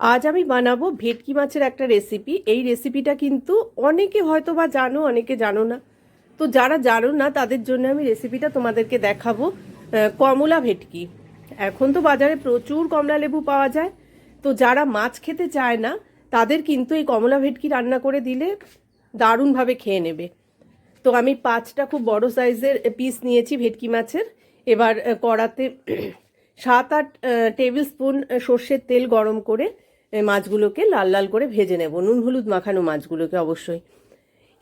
আজ আমি বানাবো ভেটকি মাছের একটা রেসিপি এই রেসিপিটা কিন্তু অনেকে হয়তো বা জানো, অনেকে জানো না। তো যারা জানো না, তাদের জন্য আমি রেসিপিটা তোমাদেরকে দেখাবো কমলা ভেটকি। এখন তো বাজারে প্রচুর কমলা লেবু পাওয়া যায়। তো যারা মাছ খেতে চায় না, তাদের কিন্তু এই কমলা ভেটকি রান্না করে দিলে দারুণভাবে খেয়ে নেবে। তো আমি পাঁচটা খুব বড় সাইজের পিস নিয়েছি ভেটকি মাছের। এবার কড়াতে সাত আট টেবিল স্পুন সর্ষের তেল গরম করে মাছগুলোকে লাল লাল করে ভেজে নেব। নুন, হলুদ মাখানো মাছগুলোকে অবশ্যই।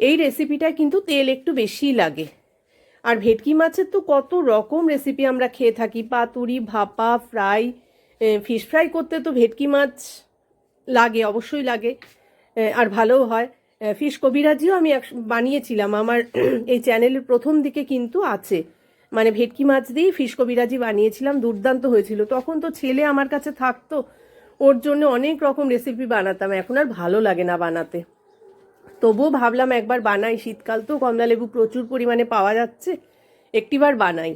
এই রেসিপিটা কিন্তু তেল একটু বেশিই লাগে। আর ভেটকি মাছের তো কত রকম রেসিপি আমরা খেয়ে থাকি। পাতুরি, ভাপা, ফ্রাই ফিশ ফ্রাই করতে তো ভেটকি মাছ লাগে, অবশ্যই লাগে। আর ভালোও হয়। ফিশ কবিরাজিও আমি এক, বানিয়েছিলাম। আমার এই চ্যানেলের প্রথম দিকে কিন্তু আছে। মানে ভেটকি মাছ দিয়েই ফিশ কবিরাজি বানিয়েছিলাম, দুর্দান্ত হয়েছিল। তখন তো ছেলে আমার কাছে থাকতো ওর জন্য অনেক রকম রেসিপি বানাতাম, এখন আর ভালো লাগে না বানাতে। তবুও ভাবলাম একবার বানাই, শীতকাল তো কমলা লেবু প্রচুর পরিমাণে পাওয়া যাচ্ছে, একটিবার বানাই।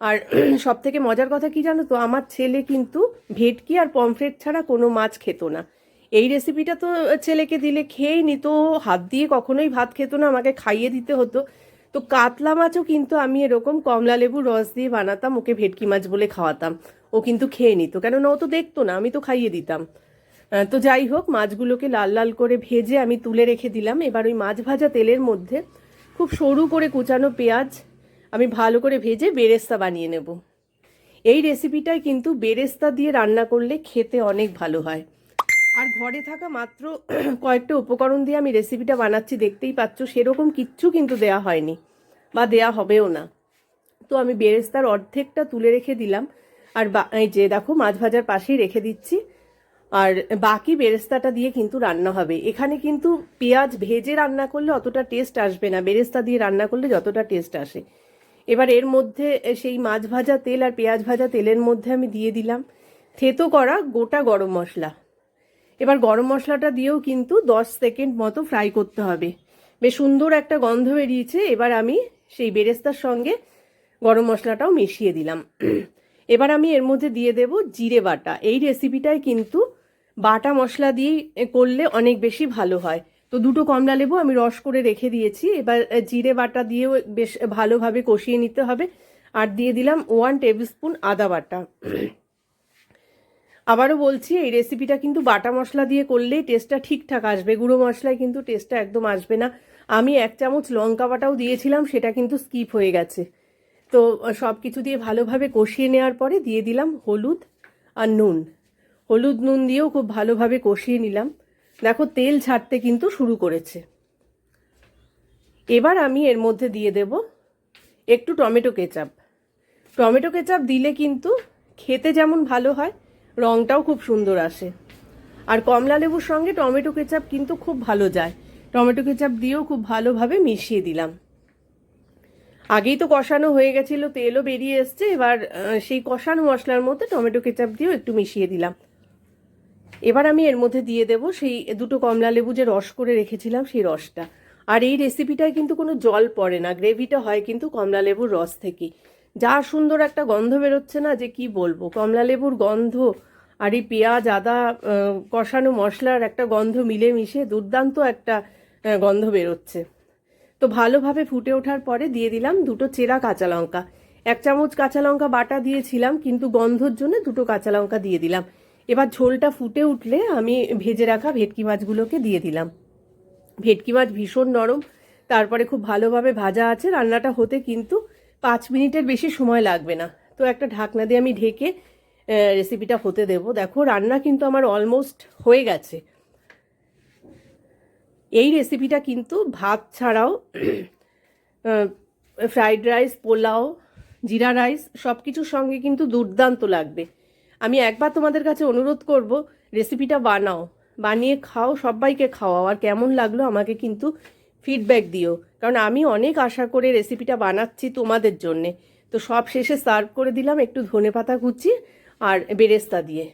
আর সব থেকে মজার কথা কি জানো তো, আমার ছেলে কিন্তু ভেটকি আর পমফ্রেট ছাড়া কোনো মাছ খেত না। এই রেসিপিটা তো ছেলেকে দিলে খেয়েই নিত হাত দিয়ে কখনোই ভাত খেত না, আমাকে খাইয়ে দিতে হতো। তো কাতলা মাছও কিন্তু আমি এরকম কমলা লেবু রস দিয়ে বানাতাম, ওকে ভেটকি মাছ বলে খাওয়াতাম। ও কিন্তু খেয়ে নিত, কেননা ও তো দেখতো না, আমি তো খাইয়ে দিতাম। তো যাই হোক, মাছগুলোকে লাল লাল করে ভেজে আমি তুলে রেখে দিলাম। এবার ওই মাছ ভাজা তেলের মধ্যে খুব সরু করে কুচানো পেঁয়াজ আমি ভালো করে ভেজে বেরেস্তা বানিয়ে নেব। এই রেসিপিটাই কিন্তু বেরেস্তা দিয়ে রান্না করলে খেতে অনেক ভালো হয়। আর ঘরে থাকা মাত্র কয়েকটা উপকরণ দিয়ে আমি রেসিপিটা বানাচ্ছি, দেখতেই পাচ্ছ, সেরকম কিচ্ছু কিন্তু দেয়া হয়নি বা দেয়া হবেও না। তো আমি বেরেস্তার অর্ধেকটা তুলে রেখে দিলাম, আর এই যে দেখো, মাছ ভাজার পাশেই রেখে দিচ্ছি, আর বাকি বেরেস্তাটা দিয়ে কিন্তু রান্না হবে। এখানে কিন্তু পেঁয়াজ ভেজে রান্না করলে অতটা টেস্ট আসবে না, বেরেস্তা দিয়ে রান্না করলে যতটা টেস্ট আসে। এবার এর মধ্যে সেই মাছ ভাজা তেল আর পেঁয়াজ ভাজা তেলের মধ্যে আমি দিয়ে দিলাম থেতো করা গোটা গরম মশলা। এবার গরম মশলাটা দিয়েও কিন্তু দশ সেকেন্ড মতো ফ্রাই করতে হবে। বেশ সুন্দর একটা গন্ধ বেরিয়েছে, এবার আমি সেই বেরেস্তার সঙ্গে গরম মশলাটাও মিশিয়ে দিলাম। এবার আমি এর মধ্যে দিয়ে দেব জিরে বাটা। এই রেসিপিটায় কিন্তু বাটা মশলা দিয়ে করলে অনেক বেশি ভালো হয়। তো দুটো কমলা লেবু আমি রস করে রেখে দিয়েছি। এবার জিরে বাটা দিয়েও বেশ ভালোভাবে কষিয়ে নিতে হবে। আর দিয়ে দিলাম ওয়ান টেবিল স্পুন আদা বাটা। আবারও বলছি, এই রেসিপিটা কিন্তু বাটা মশলা দিয়ে করলেই টেস্টটা ঠিকঠাক আসবে। গুঁড়ো মশলায় কিন্তু টেস্টটা একদম আসবে না। আমি এক চামচ লঙ্কা বাটাও দিয়েছিলাম, সেটা কিন্তু স্কিপ হয়ে গেছে। তো সব কিছু দিয়ে ভালোভাবে কষিয়ে নেওয়ার পরে দিয়ে দিলাম হলুদ আর নুন। হলুদ নুন দিয়েও খুব ভালোভাবে কষিয়ে নিলাম। দেখো, তেল ছাড়তে কিন্তু শুরু করেছে। এবার আমি এর মধ্যে দিয়ে দেব একটু টমেটো কেচাপ। টমেটো কেচাপ দিলে কিন্তু খেতে যেমন ভালো হয় রঙটাও খুব সুন্দর আসে। আর কমলা লেবুর সঙ্গে টমেটো কেচাপ কিন্তু খুব ভালো যায়। টমেটো কেচাপ দিয়েও খুব ভালোভাবে মিশিয়ে দিলাম। আগেই তো কষানো হয়ে গেছিল, তেলও বেরিয়ে এসছে। এবার সেই কষানো মশলার মধ্যে টমেটো কেচাপ দিয়েও একটু মিশিয়ে দিলাম। এবার আমি এর মধ্যে দিয়ে দেব সেই দুটো কমলা লেবু যে রস করে রেখেছিলাম, সেই রসটা। আর এই রেসিপিটায় কিন্তু কোনো জল পড়ে না। গ্রেভিটা হয় কিন্তু কমলা লেবুর রস থেকে যা সুন্দর একটা গন্ধ বেরোচ্ছে না যে কি বলব? কমলা লেবুর গন্ধ আর এই পেঁয়াজ, আদা কষানো মশলার একটা গন্ধ মিলে মিশে দুর্দান্ত একটা গন্ধ বেরোচ্ছে। তো ভালোভাবে ফুটে ওঠার পরে দিয়ে দিলাম দুটো চেরা কাঁচা লঙ্কা। এক চামচ কাঁচা লঙ্কা বাটা দিয়েছিলাম, কিন্তু গন্ধর জন্য দুটো কাঁচা লঙ্কা দিয়ে দিলাম। এবার ঝোলটা ফুটে উঠলে আমি ভেজে রাখা ভেটকি মাছগুলোকে দিয়ে দিলাম। ভেটকি মাছ ভীষণ নরম, তারপরে খুব ভালোভাবে ভাজা আছে, রান্নাটা হতে কিন্তু পাঁচ মিনিটের বেশি সময় লাগবে না। তো একটা ঢাকনা দিয়ে আমি ঢেকে রেসিপিটা হতে দেবো। দেখো, রান্না কিন্তু আমার অলমোস্ট হয়ে গেছে। এই রেসিপিটা কিন্তু ভাত ছাড়াও ফ্রাইড রাইস পোলাও, জিরা রাইস সব কিছুর সঙ্গে কিন্তু দুর্দান্ত লাগবে। আমি একবার তোমাদের কাছে অনুরোধ করব রেসিপিটা বানাও। বানিয়ে খাও, সবাইকে খাওয়াও। আর কেমন লাগল আমাকে কিন্তু ফিডব্যাক দিও। কারণ আমি অনেক আশা করে রেসিপিটা বানাচ্ছি তোমাদের জন্যে। তো সব শেষে সার্ভ করে দিলাম একটু ধনে পাতা কুচি আর বেরেস্তা দিয়ে।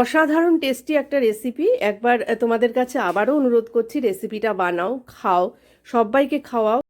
অসাধারণ টেস্টি একটা রেসিপি একবার তোমাদের কাছে আবারও অনুরোধ করছি রেসিপিটা বানাও, খাও, সবাইকে খাওয়াও।